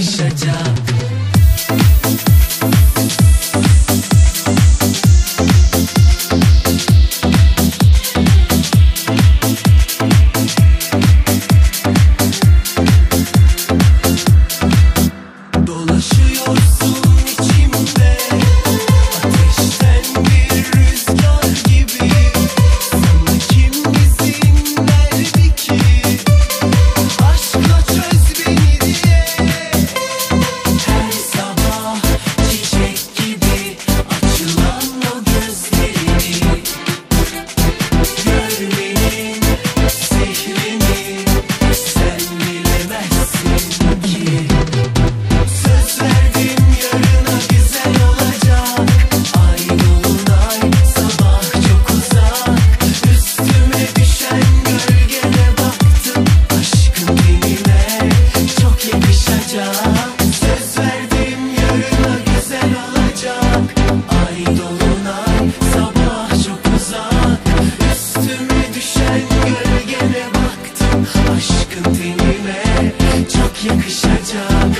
Shut up. Yakışacak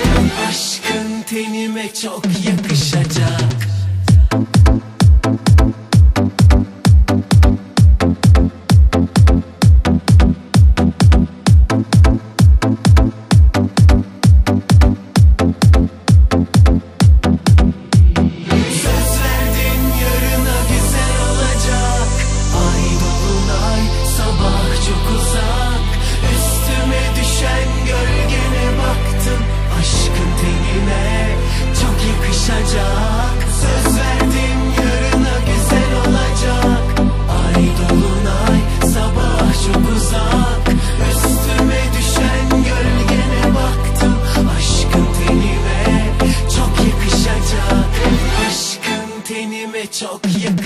Aşkın tenime çok yakışacak Tokyo.